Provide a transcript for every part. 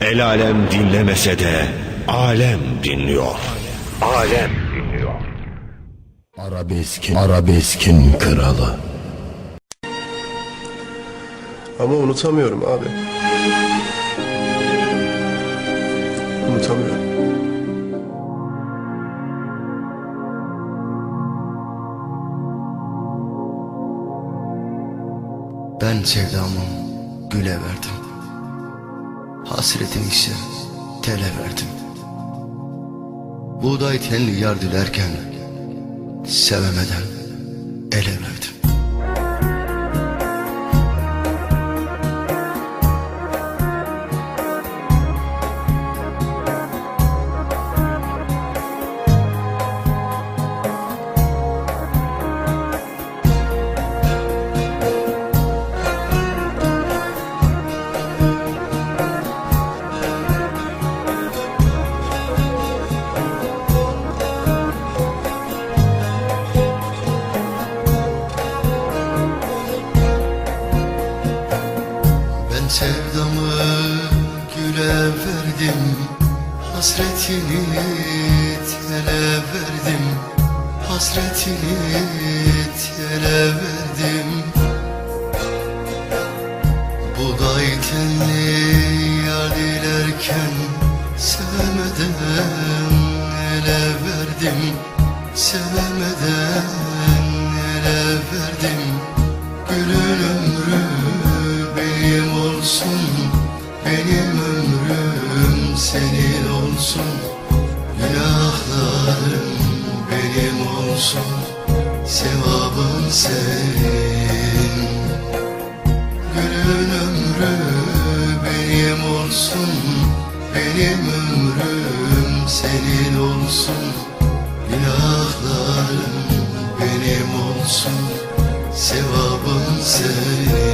El alem dinlemese de alem dinliyor. Alem dinliyor. Arabeskin, arabeskin kralı. Ama unutamıyorum abi. Unutamıyorum. Ben sevdamı güle verdim. Hasretim ise tele verdim. Buğday tenli yar dilerken sevemeden ele verdim. Ben sevdamı güle verdim Hasretini tele verdim Hasretini tele verdim olsun Sevabın senin. Gülün ömrü benim olsun Benim ömrüm senin olsun. Günahlarım benim olsun Sevabın senin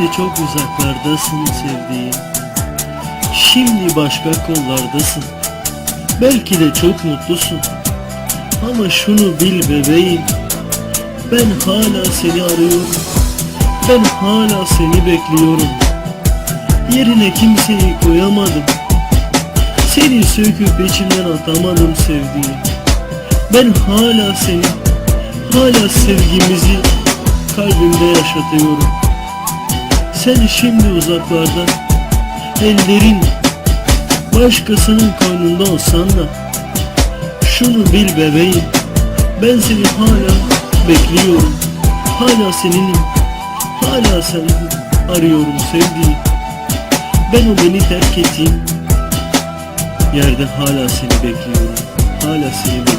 Şimdi çok uzaklardasın sevdiğim. Şimdi başka kollardasın. Belki de çok mutlusun. Ama şunu bil bebeğim. Ben hala seni arıyorum. Ben hala seni bekliyorum. Yerine kimseyi koyamadım. Seni söküp içimden atamadım sevdiğim. Ben hala seni Hala sevgimizi Kalbimde yaşatıyorum sen şimdi uzaklarda Ellerin Başkasının koynunda olsan da Şunu bil bebeğim Ben seni hala bekliyorum. Hala seninim Hala seni arıyorum sevdiğim Ben o beni terk ettiğim Yerde hala seni bekliyorum Hala seni bekliyorum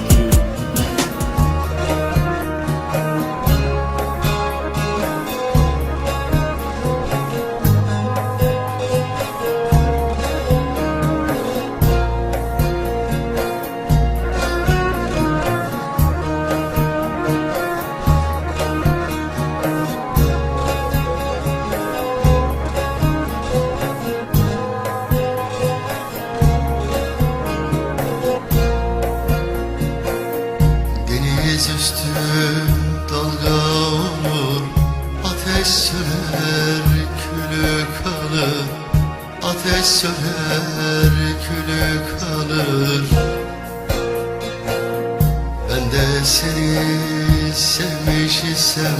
Seni sevmiş isem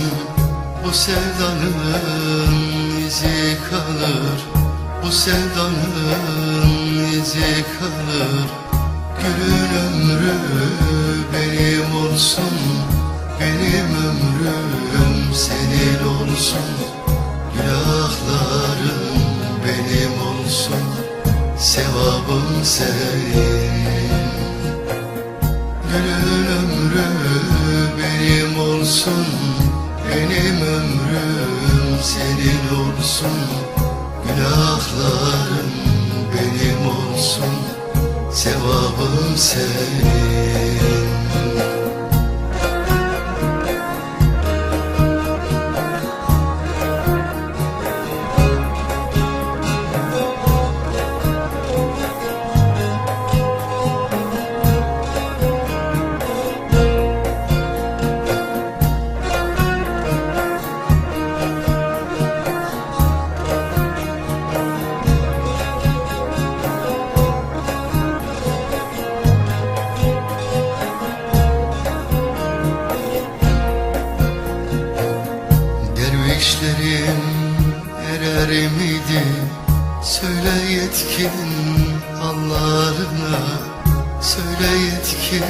Bu sevdanın izi kalır. Bu sevdanın izi kalır. Gülün ömrü benim olsun Benim ömrüm senin olsun. Günahlarım benim olsun Sevabım senin Gülün ömrü benim olsun Benim ömrüm senin olsun. Günahlarım benim olsun Sevabım senin Söyle yetkin hallarına Söyle yetkin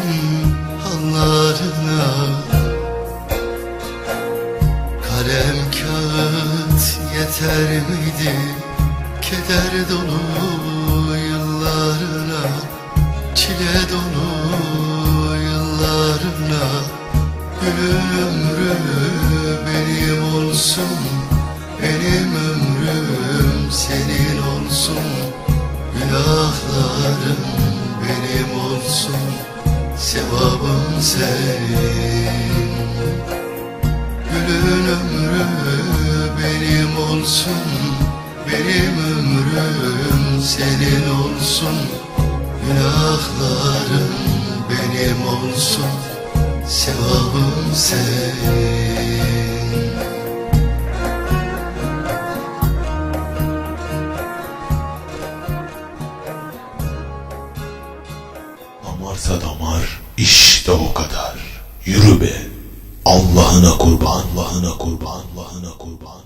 hallarına Kalem kağıt yeter miydi? Keder dolu yıllarına. Çile dolu yıllarına. Ömrüm senin Gülün ömrü benim olsun Benim ömrüm senin olsun. Günahlarım benim olsun Sevabım senin. Damarsa damar, işte o kadar. Yürü be. Allah'ına kurban, Allah'ına kurban, Allah'ına kurban.